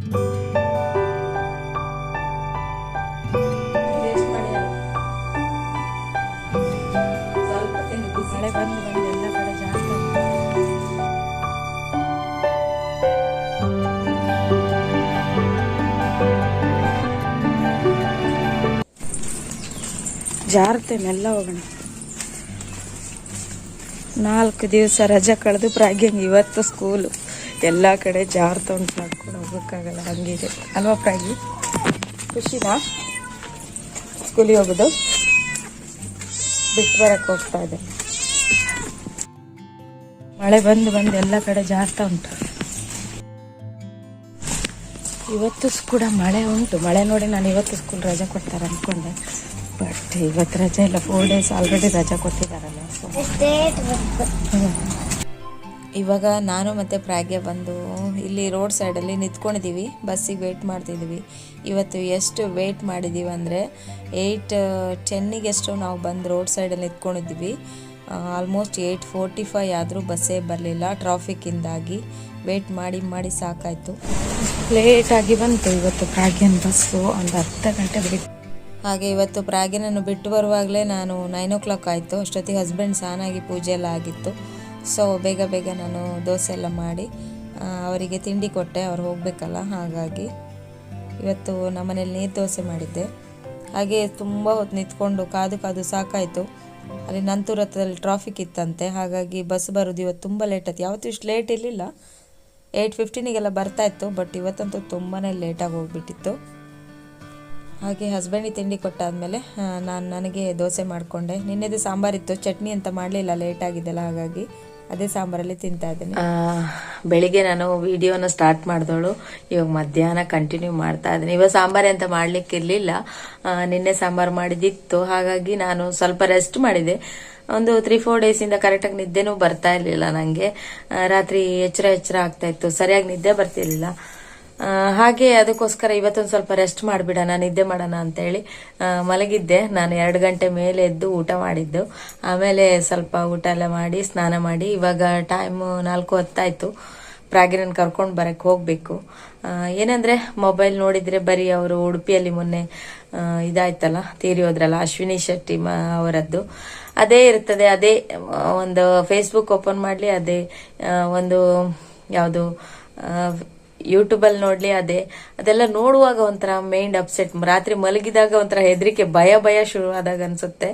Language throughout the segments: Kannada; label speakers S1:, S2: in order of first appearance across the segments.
S1: ಮಳೆ ಜಾರತೆ ಮೆಲ್ಲ ಹೋಗೋಣ. ನಾಲ್ಕು ದಿವಸ ರಜೆ ಕಳೆದು ಪ್ರಾಗ್ಯಂಗೆ ಇವತ್ತು ಸ್ಕೂಲು ಎಲ್ಲ ಕಡೆ ಜಾರ್ತಾ ಉಂಟು ಮಾಡ್ಕೊಂಡು ಹೋಗೋಕ್ಕಾಗಲ್ಲ ಹಂಗಿದೆ. ಅಲ್ವಾ ಪ್ರಾಗಿ? ಖುಷಿನಾ? ಸ್ಕೂಲಿಗೆ ಹೋಗೋದು? ಬಿಟ್ಟು ಬರಕ್ಕೆ ಹೋಗ್ತಾ ಇದೆ. ಮಳೆ ಬಂದು ಬಂದು ಎಲ್ಲ ಕಡೆ ಜಾರ್ತಾ ಉಂಟು. ಇವತ್ತು ಕೂಡ ಮಳೆ ಉಂಟು. ಮಳೆ ನೋಡಿ ನಾನು ಇವತ್ತು ಸ್ಕೂಲ್ ರಜೆ ಕೊಡ್ತಾರೆ ಅಂದ್ಕೊಂಡೆ ಬಟ್ ಇವತ್ತು ರಜೆ ಇಲ್ಲ. ಫೋರ್ ಡೇಸ್ ಆಲ್ರೆಡಿ ರಜೆ ಕೊಟ್ಟಿದ್ದಾರಲ್ಲ ಸೊ ಇವಾಗ ನಾನು ಮತ್ತು ಪ್ರಾಗ್ಯ ಬಂದು ಇಲ್ಲಿ ರೋಡ್ ಸೈಡಲ್ಲಿ ನಿಂತ್ಕೊಂಡಿದ್ದೀವಿ. ಬಸ್ಸಿಗೆ ವೆಯ್ಟ್ ಮಾಡ್ತಿದ್ದೀವಿ. ಇವತ್ತು ಎಷ್ಟು ವೆಯ್ಟ್ ಮಾಡಿದ್ದೀವಿ ಅಂದರೆ ಏಯ್ಟ್ ಟೆನ್ನಿಗೆಷ್ಟು ನಾವು ಬಂದು ರೋಡ್ ಸೈಡಲ್ಲಿ ನಿಂತ್ಕೊಂಡಿದ್ದೀವಿ. ಆಲ್ಮೋಸ್ಟ್ ಏಯ್ಟ್ ಫೋರ್ಟಿ ಫೈ ಆದರೂ ಬಸ್ಸೇ ಬರಲಿಲ್ಲ. ಟ್ರಾಫಿಕ್ಕಿಂದಾಗಿ ವೆಯ್ಟ್ ಮಾಡಿ ಮಾಡಿ ಸಾಕಾಯಿತು. ಲೇಟಾಗಿ ಬಂತು ಇವತ್ತು ಪ್ರಾಗ್ಯನ್ ಬಸ್ಸು. ಒಂದು ಅರ್ಧ ಗಂಟೆ ಬಿಟ್ಟು ಹಾಗೆ ಇವತ್ತು ಪ್ರಾಗ್ಯನನ್ನು ಬಿಟ್ಟು ಬರುವಾಗಲೇ ನಾನು ನೈನ್ ಓ ಕ್ಲಾಕ್ ಆಯಿತು. ಅಷ್ಟೊತ್ತಿಗೆ ಹಸ್ಬೆಂಡ್ ಸಾನಾಗಿ ಪೂಜೆ ಎಲ್ಲ ಆಗಿತ್ತು. ಸೊ ಬೇಗ ಬೇಗ ನಾನು ದೋಸೆ ಎಲ್ಲ ಮಾಡಿ ಅವರಿಗೆ ತಿಂಡಿ ಕೊಟ್ಟೆ, ಅವ್ರು ಹೋಗಬೇಕಲ್ಲ, ಹಾಗಾಗಿ ಇವತ್ತು ನಮ್ಮನೇಲಿ ನೀರು ದೋಸೆ ಮಾಡಿದ್ದೆ. ಹಾಗೆ ತುಂಬ ಹೊತ್ತು ನಿಂತ್ಕೊಂಡು ಕಾದು ಕಾದು ಸಾಕಾಯಿತು. ಅಲ್ಲಿ ನಂತೂರ ಹತ್ರದಲ್ಲಿ ಟ್ರಾಫಿಕ್ ಇತ್ತಂತೆ, ಹಾಗಾಗಿ ಬಸ್ ಬರೋದು ಇವತ್ತು ತುಂಬ ಲೇಟ್ ಆಯ್ತು. ಯಾವತ್ತೂ ಇಷ್ಟು ಲೇಟ್ ಇರಲಿಲ್ಲ. ಏಯ್ಟ್ ಫಿಫ್ಟೀನಿಗೆಲ್ಲ ಬರ್ತಾ ಇತ್ತು ಬಟ್ ಇವತ್ತಂತೂ ತುಂಬಾ ಲೇಟಾಗಿ ಹೋಗ್ಬಿಟ್ಟಿತ್ತು. ಹಾಗೆ ಹಸ್ಬೆಂಡಿಗೆ ತಿಂಡಿ ಕೊಟ್ಟಾದಮೇಲೆ ನಾನು ನನಗೆ ದೋಸೆ ಮಾಡಿಕೊಂಡೆ. ನಿನ್ನೆದು ಸಾಂಬಾರಿತ್ತು ಚಟ್ನಿ ಅಂತ ಮಾಡಲಿಲ್ಲ ಲೇಟ್ ಆಗಿದ್ದೆಲ್ಲ, ಹಾಗಾಗಿ ಅದೇ ಸಾಂಬಾರಲ್ಲಿ ತಿಂತಾ ಇದ್ದೀನಿ. ಬೆಳಿಗ್ಗೆ ನಾನು ವಿಡಿಯೋನ ಸ್ಟಾರ್ಟ್ ಮಾಡಿದವಳು. ಇವಾಗ ಮಧ್ಯಾಹ್ನ ಕಂಟಿನ್ಯೂ ಮಾಡ್ತಾ ಇದ್ದೀನಿ. ಇವಾಗ ಸಾಂಬಾರೇ ಅಂತ ಮಾಡ್ಲಿಕ್ಕೆ ಇರಲಿಲ್ಲ ನಿನ್ನೆ ಸಾಂಬಾರು ಮಾಡಿದಿತ್ತು. ಹಾಗಾಗಿ ನಾನು ಸ್ವಲ್ಪ ರೆಸ್ಟ್ ಮಾಡಿದೆ. ಒಂದು ತ್ರೀ ಫೋರ್ ಡೇಸಿಂದ ಕರೆಕ್ಟಾಗಿ ನಿದ್ದೆನೂ ಬರ್ತಾ ಇರಲಿಲ್ಲ ನನಗೆ ರಾತ್ರಿ ಎಚ್ಚರ ಎಚ್ಚರ ಆಗ್ತಾ ಇತ್ತು. ಸರಿಯಾಗಿ ನಿದ್ದೆ ಬರ್ತಿರ್ಲಿಲ್ಲ. ಹಾಗೆ ಅದಕ್ಕೋಸ್ಕರ ಇವತ್ತೊಂದು ಸ್ವಲ್ಪ ರೆಸ್ಟ್ ಮಾಡಿಬಿಡೋಣ, ನಿದ್ದೆ ಮಾಡೋಣ ಅಂತೇಳಿ. ಮಲಗಿದ್ದೆ. ನಾನು ಎರಡು ಗಂಟೆ ಮೇಲೆ ಎದ್ದು ಊಟ ಮಾಡಿದ್ದು. ಆಮೇಲೆ ಸ್ವಲ್ಪ ಊಟ ಎಲ್ಲ ಮಾಡಿ, ಸ್ನಾನ ಮಾಡಿ, ಇವಾಗ ಟೈಮು ನಾಲ್ಕು ಹೊತ್ತಾಯಿತು. ಪ್ರಾಗಿರನ್ ಕರ್ಕೊಂಡು ಬರಕ್ಕೆ ಹೋಗಬೇಕು. ಏನಂದ್ರೆ ಮೊಬೈಲ್ ನೋಡಿದ್ರೆ ಬರೀ ಅವರು ಉಡುಪಿಯಲ್ಲಿ ಮೊನ್ನೆ ಇದಾಯ್ತಲ್ಲ, ತೀರಿ ಹೋದ್ರಲ್ಲ, ಅಶ್ವಿನಿ ಶೆಟ್ಟಿ ಅವರದ್ದು. ಅದೇ ಇರ್ತದೆ, ಅದೇ ಒಂದು ಫೇಸ್ಬುಕ್ ಓಪನ್ ಮಾಡಲಿ, ಅದೇ ಒಂದು, ಯಾವುದು ಯೂಟ್ಯೂಬಲ್ಲಿ ನೋಡ್ಲಿ, ಅದೇ. ಅದೆಲ್ಲ ನೋಡುವಾಗ ಒಂಥರ ಮೈಂಡ್ ಅಪ್ಸೆಟ್ ರಾತ್ರಿ ಮಲಗಿದಾಗ ಒಂಥರ ಹೆದರಿಕೆ, ಭಯ ಭಯ ಶುರು ಆದಾಗ ಅನ್ಸುತ್ತೆ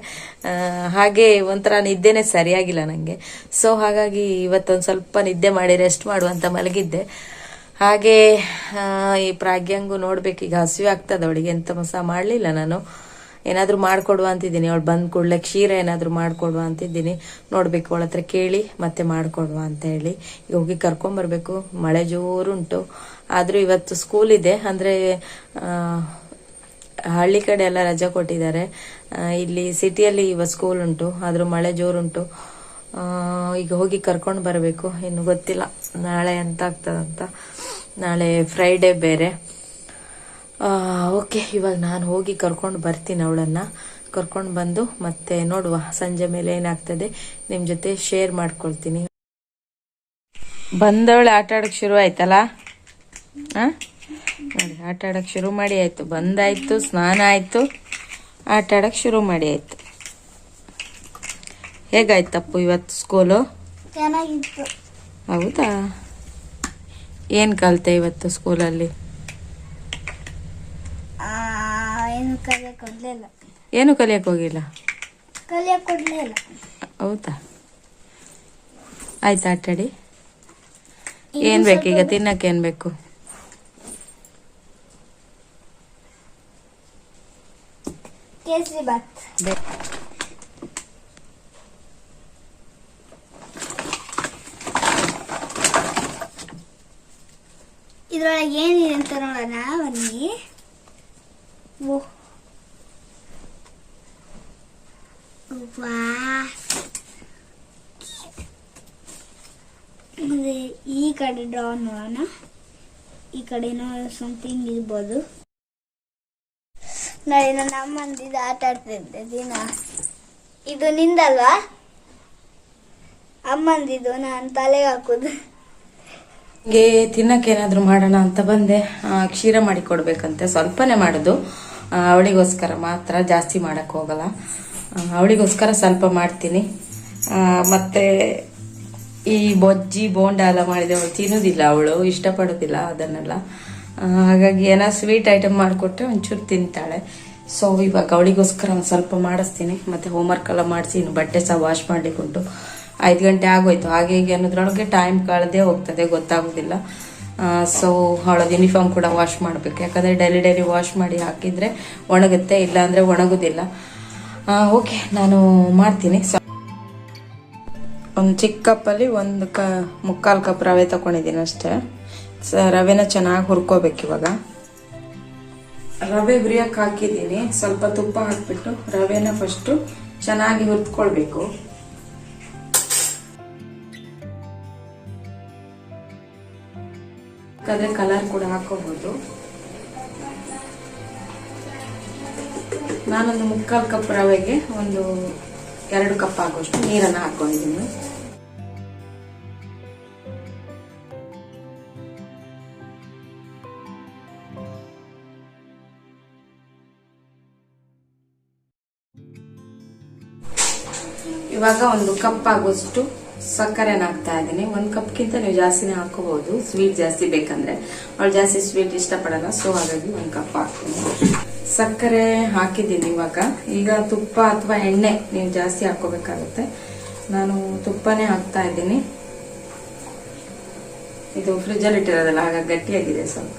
S1: ಹಾಗೆ ಒಂಥರ ನಿದ್ದೆನೆ ಸರಿಯಾಗಿಲ್ಲ ನನಗೆ ಸೊ ಹಾಗಾಗಿ ಇವತ್ತೊಂದು ಸ್ವಲ್ಪ ನಿದ್ದೆ ಮಾಡಿ ರೆಸ್ಟ್ ಮಾಡುವಂತ ಮಲಗಿದ್ದೆ. ಹಾಗೆ ಈ ಪ್ರಾಗ್ಯಂಗು ನೋಡ್ಬೇಕು. ಈಗ ಹಸಿವೆ ಆಗ್ತದೆ, ಅವಳಿಗೆ ಎಂತ ಮಸ ಮಾಡಲಿಲ್ಲ ನಾನು. ಏನಾದರೂ ಮಾಡ್ಕೊಡುವ ಅಂತಿದ್ದೀನಿ. ಅವಳು ಬಂದ್ ಕೂಡಲೇ ಕ್ಷೀರ ಏನಾದರೂ ಮಾಡ್ಕೊಡುವ ಅಂತಿದ್ದೀನಿ. ನೋಡ್ಬೇಕು, ಅವಳ ಹತ್ರ ಕೇಳಿ ಮತ್ತೆ ಮಾಡ್ಕೊಡುವ ಅಂತ ಹೇಳಿ. ಈಗ ಹೋಗಿ ಕರ್ಕೊಂಬರ್ಬೇಕು ಮಳೆ ಜೋರುಂಟು. ಆದರೂ ಇವತ್ತು ಸ್ಕೂಲ್ ಇದೆ. ಅಂದರೆ ಹಳ್ಳಿ ಕಡೆ ಎಲ್ಲ ರಜೆ ಕೊಟ್ಟಿದ್ದಾರೆ. ಇಲ್ಲಿ ಸಿಟಿಯಲ್ಲಿ ಇವತ್ತು ಸ್ಕೂಲ್ ಉಂಟು. ಆದರೂ ಮಳೆ ಜೋರುಂಟು. ಈಗ ಹೋಗಿ ಕರ್ಕೊಂಡು ಬರಬೇಕು. ಇನ್ನು ಗೊತ್ತಿಲ್ಲ. ನಾಳೆ ಎಂತ ಆಗ್ತದಂತ ನಾಳೆ ಫ್ರೈಡೇ ಬೇರೆ. ಓಕೆ ಇವಾಗ ನಾನು ಹೋಗಿ ಕರ್ಕೊಂಡು ಬರ್ತೀನಿ ಅವಳನ್ನ. ಕರ್ಕೊಂಡು ಬಂದು ಮತ್ತೆ ನೋಡುವ ಸಂಜೆ ಮೇಲೆ ಏನಾಗ್ತದೆ ನಿಮ್ಮ ಜೊತೆ ಶೇರ್ ಮಾಡ್ಕೊಳ್ತೀನಿ. ಬಂದವಳೆ ಆಟ ಆಡಕ್ ಶುರು ಆಯ್ತಲ್ಲ? ಆ? ನೋಡಿ ಆಟ ಆಡಕ್ ಶುರು ಮಾಡಿ ಆಯ್ತು. ಬಂದಾಯ್ತು ಸ್ನಾನ ಆಯ್ತು. ಆಟ ಆಡಕ್ ಶುರು ಮಾಡಿ ಆಯ್ತು. ಹೇಗಾಯ್ತಪ್ಪು ಇವತ್ತು ಸ್ಕೂಲು
S2: ಚೆನ್ನಾಗಿತ್ತು.
S1: ಹೌದಾ? ಏನು ಕಲಿತೆ ಇವತ್ತು ಸ್ಕೂಲಲ್ಲಿ
S2: ಆ, ಏನು ಕಲಿಯಕ್ ಕೊಡ್ಲಿಲ್ಲ
S1: ಏನು ಕಲಿಯಕ್ಕೆ ಹೋಗಿಲ್ಲ?
S2: ಕಲಿಯಕ್ ಕೊಡ್ಲಿಲ್ಲ
S1: ಹೌದಾ? ಆಯ್ತು ಆಟಾಡಿ ಏನ್ ಬೇಕು? ಈಗ ತಿನ್ನಕ್ಕೆ ಏನ್ ಬೇಕು?
S2: ಕೇಸರಿ ಬಾತ್ ಇದ್ರೊಳಗೆ ಏನಿದೆ ಅಂತ ನೋಡೋಣ ಬನ್ನಿ. ಓ ಮತ್ತೆ ಈ ಕಡೆ ಡ್ರಾ ನೋಡೋಣ ಈ ಕಡೆನೂ ಸಮಥಿಂಗ್ ಇರ್ಬೋದು. ನೋಡಿ ನನ್ನ ಅಮ್ಮಂದಿದ್ದು ಆಟ ಆಡ್ತಿದ್ದೆ, ದಿನ. ಇದು ನಿಂದಲ್ವಾ? ಅಮ್ಮಂದಿದ್ದು ನಾನು ತಲೆಗೆ ಹಾಕುದು.
S1: ಹೀಗೆ ತಿನ್ನಕ್ಕೆ ಏನಾದರೂ ಮಾಡೋಣ ಅಂತ ಬಂದೆ. ಕ್ಷೀರ ಮಾಡಿ ಕೊಡ್ಬೇಕಂತೆ. ಸ್ವಲ್ಪನೇ ಮಾಡೋದು. ಅವಳಿಗೋಸ್ಕರ ಮಾತ್ರ ಜಾಸ್ತಿ ಮಾಡಕ್ಕೆ ಹೋಗಲ್ಲ. ಅವಳಿಗೋಸ್ಕರ ಸ್ವಲ್ಪ ಮಾಡ್ತೀನಿ. ಮತ್ತು ಈ ಬೊಜ್ಜಿ, ಬೋಂಡ ಎಲ್ಲ ಮಾಡಿದೆ ಅವಳು ತಿನ್ನೋದಿಲ್ಲ ಅವಳು, ಇಷ್ಟಪಡೋದಿಲ್ಲ ಅದನ್ನೆಲ್ಲ. ಹಾಗಾಗಿ ಏನೋ ಸ್ವೀಟ್ ಐಟಮ್ ಮಾಡಿಕೊಟ್ರೆ ಒಂಚೂರು ತಿಂತಾಳೆ. ಸೊ ಇವಾಗ ಅವಳಿಗೋಸ್ಕರ ಒಂದು ಸ್ವಲ್ಪ ಮಾಡಿಸ್ತೀನಿ. ಮತ್ತು ಹೋಮ್ವರ್ಕ್ ಎಲ್ಲ ಮಾಡಿಸಿ ಇನ್ನು ಬಟ್ಟೆ ಸಹ ವಾಶ್ ಮಾಡಿಕೊಂಡು ಐದು ಗಂಟೆ ಆಗೋಯ್ತು. ಹಾಗೆ ಹೀಗೆ ಅನ್ನೋದ್ರೊಳಗೆ ಟೈಮ್ ಕಳೆದೇ ಹೋಗ್ತದೆ, ಗೊತ್ತಾಗೋದಿಲ್ಲ. ಸೊ ಅವಳ ಯೂನಿಫಾರ್ಮ್ ಕೂಡ ವಾಶ್ ಮಾಡಬೇಕು. ಯಾಕಂದರೆ ಡೈಲಿ ಡೈಲಿ ವಾಶ್ ಮಾಡಿ ಹಾಕಿದರೆ ಒಣಗುತ್ತೆ, ಇಲ್ಲಾಂದರೆ ಒಣಗೋದಿಲ್ಲ. ಓಕೆ, ನಾನು ಮಾಡ್ತೀನಿ. ಒಂದು ಚಿಕ್ಕ ಕಪ್ಪಲ್ಲಿ ಒಂದು ಕ ಮುಕ್ಕಾಲು ಕಪ್ ರವೆ ತಗೊಂಡಿದ್ದೀನಿ ಅಷ್ಟೇ. ರವೆನ ಚೆನ್ನಾಗಿ ಹುರ್ಕೋಬೇಕು ಇವಾಗ. ರವೆ ಹುರಿಯೋಕೆ ಹಾಕಿದ್ದೀನಿ. ಸ್ವಲ್ಪ ತುಪ್ಪ ಹಾಕಿಬಿಟ್ಟು ರವೆನ ಫಸ್ಟು ಚೆನ್ನಾಗಿ ಹುರ್ಕೊಳ್ಬೇಕು ಬೇಕಾದ್ರೆ ಕಲರ್ ಕೂಡ ಹಾಕೋಬಹುದು ನಾನೊಂದು ಮುಕ್ಕಾಲು ಕಪ್ ರವೆಗೆ ಒಂದು ಎರಡು ಕಪ್ ಆಗುವಷ್ಟು ನೀರನ್ನು ಹಾಕೊಂಡಿದ್ದೀನಿ ಇವಾಗ ಒಂದು ಕಪ್ ಆಗುವಷ್ಟು ಸಕ್ಕರೆನ ಹಾಕ್ತಾ ಇದ್ದೀನಿ. ಒಂದು ಕಪ್ಗಿಂತ ನೀವು ಜಾಸ್ತಿನೇ ಹಾಕೋಬಹುದು ಸ್ವೀಟ್ ಜಾಸ್ತಿ ಬೇಕಂದ್ರೆ. ಅವಳು ಜಾಸ್ತಿ ಸ್ವೀಟ್ ಇಷ್ಟಪಡಲ್ಲ ಸೊ ಹಾಗಾಗಿ ಒಂದು ಕಪ್ ಹಾಕ್ತೀನಿ. ಸಕ್ಕರೆ ಹಾಕಿದ್ದೀನಿ ಇವಾಗ. ಈಗ ತುಪ್ಪ ಅಥವಾ ಎಣ್ಣೆ ನೀವು ಜಾಸ್ತಿ ಹಾಕೋಬೇಕಾಗುತ್ತೆ ನಾನು ತುಪ್ಪನೇ ಹಾಕ್ತಾ ಇದ್ದೀನಿ. ಇದು ಫ್ರಿಜ್ಜಲ್ಲಿ ಇಟ್ಟಿರೋದಲ್ಲ ಆಗ ಗಟ್ಟಿಯಾಗಿದೆ ಸ್ವಲ್ಪ.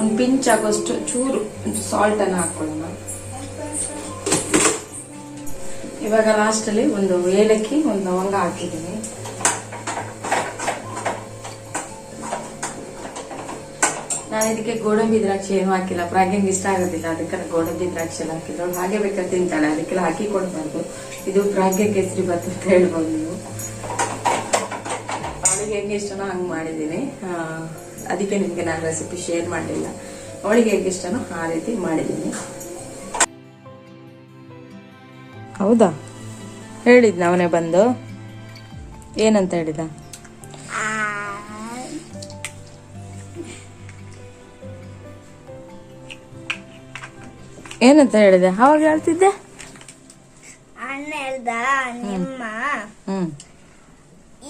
S1: ಒಂದು ಪಿಂಚ್ ಆಗೋಷ್ಟು ಚೂರು ಸಾಲ್ಟನ್ನು ಹಾಕೊಳ್ಳೋಣ. ಇವಾಗ ಲಾಸ್ಟಲ್ಲಿ ಒಂದು ಏಲಕ್ಕಿ, ಒಂದು ಲವಂಗ ಹಾಕಿದ್ದೀನಿ. ನಾನು ಇದಕ್ಕೆ ಗೋಡಂಬಿ ದ್ರಾಕ್ಷಿ ಏನು ಹಾಕಿಲ್ಲ. ಪ್ರಾಗ್ಯಂಗ್ ಇಷ್ಟ ಆಗೋದಿಲ್ಲ. ಅದಕ್ಕೆ ಗೋಡಂಬಿ ದ್ರಾಕ್ಷಿ ಎಲ್ಲ ಹಾಕಿದ್ರು. ಹಾಗೆ ಬೇಕಾದ್ರೆ ತಿಂತಾಳೆ. ಅದಕ್ಕೆಲ್ಲ ಹಾಕಿ ಕೊಡಬಾರ್ದು. ಇದು ಪ್ರಾಗ್ಯ ಕೇಸರಿ ಬತ್ತ ಅಂತ ಹೇಳ್ಬೋದು ನೀವು. ಅವಳಿಗೆ ಹೆಂಗೆ ಇಷ್ಟನೋ ಹಂಗೆ ಮಾಡಿದ್ದೀನಿ. ಅದಕ್ಕೆ ನಿಮಗೆ ನಾನು ರೆಸಿಪಿ ಶೇರ್ ಮಾಡಲಿಲ್ಲ. ಅವಳಿಗೆ ಹೇಗೆ ಇಷ್ಟನೋ ಆ ರೀತಿ ಮಾಡಿದ್ದೀನಿ. ಹೌದಾ? ಹೇಳಿದ್ನ ಅವನೇ ಬಂದು. ಏನಂತ ಹೇಳಿದ? ಏನಂತ ಹೇಳಿದೆ? ಅವಾಗ ಹೇಳ್ತಿದ್ದೆ?
S2: ಅಣ್ಣ ಹೇಳ್ದ ನಿಮ್ಮ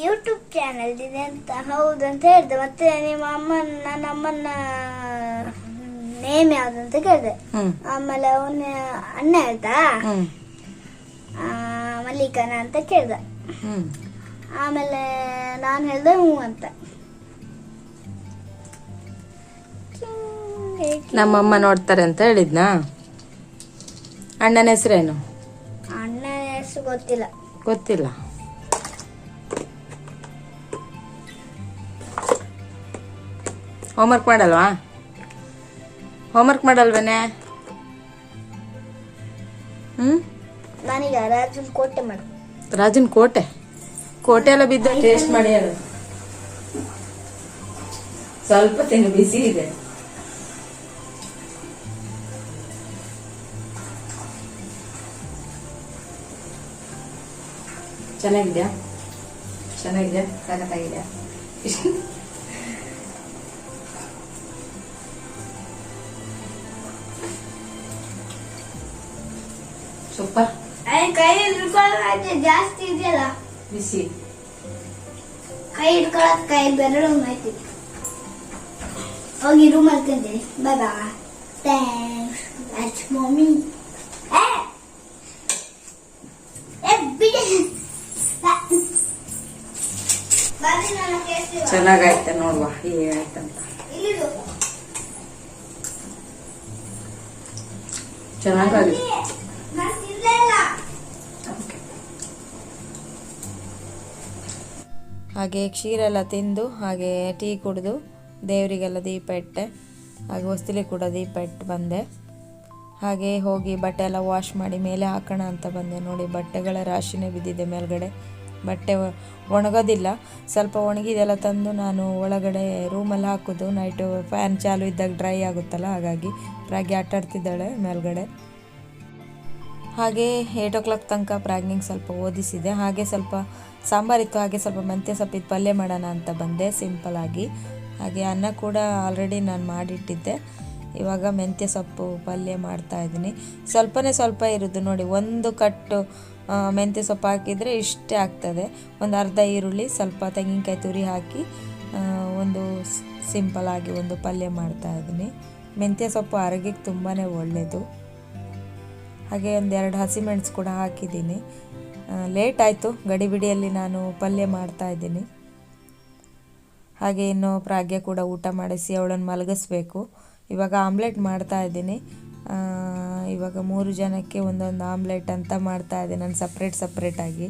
S2: ಯೂಟ್ಯೂಬ್ ಚಾನಲ್ ಇದೆ ಅಂತ. ಹೌದು ಅಂತ ಹೇಳ್ದೆ. ಮತ್ತೆ ನಿಮ್ಮ ಅಮ್ಮನ ನನ್ನ ಅಮ್ಮನ ನೇಮ್ ಯಾವ್ದು ಅಂತ ಕೇಳಿದೆ. ಆಮೇಲೆ ಅವನ ಅಣ್ಣ ಹೇಳ್ತಾ ಮಲ್ಲಿಕನ ಅಂತ ಕೇಳ್ದ. ಆಮೇಲೆ ನಾನು ಹೇಳ್ದೆ ಹ್ಞೂ ಅಂತ.
S1: ನಮ್ಮಮ್ಮ ನೋಡ್ತಾರೆ ಅಂತ ಹೇಳಿದ್ನಾ? ಅಣ್ಣನ ಹೆಸರೇನು?
S2: ಅಣ್ಣನ ಹೆಸರು ಗೊತ್ತಿಲ್ಲ.
S1: ಗೊತ್ತಿಲ್ಲ. ಹೋಮ್ವರ್ಕ್ ಮಾಡಲ್ವಾ? ಹೋಮ್ವರ್ಕ್ ಮಾಡಲ್ವೇನೆ? ಹ್ಮ್?
S2: ನಾನೀಗ ರಾಜನ್ ಕೋಟೆ ಮಾಡು.
S1: ರಾಜನ್ ಕೋಟೆ? ಕೋಟೆ ಎಲ್ಲ ಬಿದ್ದ ಟೇಸ್ಟ್ ಮಾಡಿ ಅದು ಸ್ವಲ್ಪ ತಿನ್ನು ಬಿಸಿ ಇದೆ. ಚೆನ್ನಾಗಿದ್ಯಾ ಚೆನ್ನಾಗಿದ್ಯಾ ಸಖತ್ತಾಗಿದ್ಯಾ ಸೂಪರ್
S2: ಕೈ ಹಿಡ್ಕೊಳ್ಳೋಕೆ ಜಾಸ್ತಿ ಇದೆಯಲ್ಲ
S1: ಬಿಸಿ
S2: ಕೈ ಹಿಡ್ಕೊಳಕ್ ಕೈ ಬೆರಳು ಐತಿ ಹೋಗಿ room ಮಾಡ್ಕೊಂತೀನಿ bye bye thanks much mummy
S1: ಚೆನ್ನಾಗಾಯ್ತ ನೋಡುವ ಹೇಗಾಯ್ತಂತ ಚೆನ್ನಾಗಾಗಿದೆ. ಹಾಗೆ ಕ್ಷೀರೆಲ್ಲ ತಿಂದು, ಹಾಗೆ ಟೀ ಕುಡಿದು, ದೇವರಿಗೆಲ್ಲ ದೀಪ ಇಟ್ಟೆ. ಹಾಗೆ ಹೊಸ್ತಿಲಿ ಕೂಡ ದೀಪ ಇಟ್ಟು ಬಂದೆ. ಹಾಗೆ ಹೋಗಿ ಬಟ್ಟೆ ಎಲ್ಲ ವಾಶ್ ಮಾಡಿ ಮೇಲೆ ಹಾಕೋಣ ಅಂತ ಬಂದೆ. ನೋಡಿ ಬಟ್ಟೆಗಳ ರಾಶಿನೇ ಬಿದ್ದಿದೆ ಮೇಲ್ಗಡೆ. ಬಟ್ಟೆ ಒಣಗೋದಿಲ್ಲ. ಸ್ವಲ್ಪ ಒಣಗಿದೆಲ್ಲ ತಂದು ನಾನು ಒಳಗಡೆ ರೂಮಲ್ಲಿ ಹಾಕೋದು. ನೈಟು ಫ್ಯಾನ್ ಚಾಲು ಇದ್ದಾಗ ಡ್ರೈ ಆಗುತ್ತಲ್ಲ, ಹಾಗಾಗಿ ಪ್ರಾಗಿ ಆಟಾಡ್ತಿದ್ದಾಳೆ ಮೇಲ್ಗಡೆ. ಹಾಗೆ ಏಯ್ಟ್ ಓ ಕ್ಲಾಕ್ ತನಕ ಪ್ರಾಗ್ನಿಂಗ್ ಸ್ವಲ್ಪ ಓದಿಸಿದೆ. ಹಾಗೆ ಸ್ವಲ್ಪ ಸಾಂಬಾರಿತ್ತು ಹಾಗೆ ಸ್ವಲ್ಪ ಮೆಂತ್ಯ ಸೊಪ್ಪಿದ್ದು ಪಲ್ಯ ಮಾಡೋಣ ಅಂತ ಬಂದೆ ಸಿಂಪಲಾಗಿ ಹಾಗೆ ಅನ್ನ ಕೂಡ ಆಲ್ರೆಡಿ ನಾನು ಮಾಡಿಟ್ಟಿದ್ದೆ. ಇವಾಗ ಮೆಂತ್ಯ ಸೊಪ್ಪು ಪಲ್ಯ ಮಾಡ್ತಾ ಇದ್ದೀನಿ. ಸ್ವಲ್ಪನೇ ಸ್ವಲ್ಪ ಇರೋದು ನೋಡಿ, ಒಂದು ಕಟ್ಟು ಮೆಂತ್ಯ ಸೊಪ್ಪು ಹಾಕಿದರೆ ಇಷ್ಟೇ ಆಗ್ತದೆ. ಒಂದು ಅರ್ಧ ಈರುಳ್ಳಿ, ಸ್ವಲ್ಪ ತೆಂಗಿನಕಾಯಿ ತುರಿ ಹಾಕಿ ಒಂದು ಸಿಂಪಲ್ ಆಗಿ ಒಂದು ಪಲ್ಯ ಮಾಡ್ತಾ ಇದ್ದೀನಿ. ಮೆಂತ್ಯ ಸೊಪ್ಪು ಆರೋಗ್ಯಕ್ಕೆ ತುಂಬಾ ಒಳ್ಳೆಯದು ಹಾಗೆ ಒಂದೆರಡು ಹಸಿಮೆಣಸು ಕೂಡ ಹಾಕಿದ್ದೀನಿ. ಲೇಟ್ ಆಯಿತು ಗಡಿಬಿಡಿಯಲ್ಲಿ ನಾನು ಪಲ್ಯ ಮಾಡ್ತಾ ಇದ್ದೀನಿ. ಹಾಗೆ ಇನ್ನು ಪ್ರಾಗ್ಯ ಕೂಡ ಊಟ ಮಾಡಿಸಿ ಅವಳನ್ನು ಮಲಗಿಸ್ಬೇಕು. ಇವಾಗ ಆಮ್ಲೆಟ್ ಮಾಡ್ತಾ ಇದ್ದೀನಿ. ಇವಾಗ ಮೂರು ಜನಕ್ಕೆ ಒಂದೊಂದು ಆಮ್ಲೆಟ್ ಅಂತ ಮಾಡ್ತಾ ಇದ್ದೀನಿ ನಾನು ಸಪ್ರೇಟ್ ಸಪ್ರೇಟಾಗಿ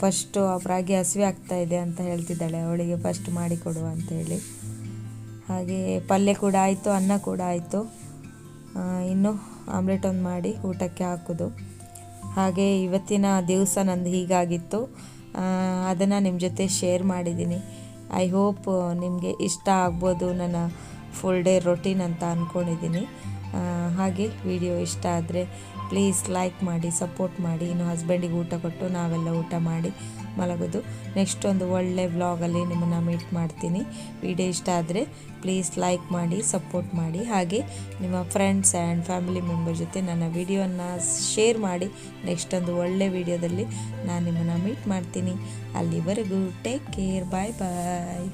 S1: ಫಸ್ಟು ಆ ಪ್ರಾಗಿ ಹಸಿವೆ ಆಗ್ತಾ ಇದೆ ಅಂತ ಹೇಳ್ತಿದ್ದಾಳೆ, ಅವಳಿಗೆ ಫಸ್ಟ್ ಮಾಡಿಕೊಡು ಅಂತೇಳಿ ಹಾಗೆ ಪಲ್ಯ ಕೂಡ ಆಯಿತು, ಅನ್ನ ಕೂಡ ಆಯಿತು. ಇನ್ನು ಆಮ್ಲೆಟ್ ಒಂದು ಮಾಡಿ ಊಟಕ್ಕೆ ಹಾಕೋದು. ಹಾಗೆ ಇವತ್ತಿನ ದಿವಸ ನಂದು ಹೀಗಾಗಿತ್ತು. ಅದನ್ನು ನಿಮ್ಮ ಜೊತೆ ಶೇರ್ ಮಾಡಿದ್ದೀನಿ. ಐ ಹೋಪ್ ನಿಮಗೆ ಇಷ್ಟ ಆಗ್ಬೋದು ನನ್ನ ಫುಲ್ ಡೇ ರೊಟೀನ್ ಅಂತ ಅಂದ್ಕೊಂಡಿದ್ದೀನಿ ಹಾಗೆ ವಿಡಿಯೋ ಇಷ್ಟ ಆದರೆ ಪ್ಲೀಸ್ ಲೈಕ್ ಮಾಡಿ ಸಪೋರ್ಟ್ ಮಾಡಿ, ಇನ್ನು ಹಸ್ಬೆಂಡಿಗೆ ಊಟ ಕೊಟ್ಟು ನಾವೆಲ್ಲ ಊಟ ಮಾಡಿ ಮಲಗೋದು. ನೆಕ್ಸ್ಟ್ ಒಂದು ಒಳ್ಳೆ ವ್ಲಾಗಲ್ಲಿ ನಿಮ್ಮನ್ನು ಮೀಟ್ ಮಾಡ್ತೀನಿ. ವಿಡಿಯೋ ಇಷ್ಟ ಆದರೆ ಪ್ಲೀಸ್ ಲೈಕ್ ಮಾಡಿ ಸಪೋರ್ಟ್ ಮಾಡಿ. ಹಾಗೆ ನಿಮ್ಮ ಫ್ರೆಂಡ್ಸ್ ಆ್ಯಂಡ್ ಫ್ಯಾಮಿಲಿ ಮೆಂಬರ್ ಜೊತೆ ನನ್ನ ವಿಡಿಯೋನ ಶೇರ್ ಮಾಡಿ. ನೆಕ್ಸ್ಟ್ ಒಂದು ಒಳ್ಳೆ ವಿಡಿಯೋದಲ್ಲಿ ನಾನು ನಿಮ್ಮನ್ನು ಮೀಟ್ ಮಾಡ್ತೀನಿ. ಅಲ್ಲಿವರೆಗೂ ಟೇಕ್ ಕೇರ್ ಬಾಯ್ ಬಾಯ್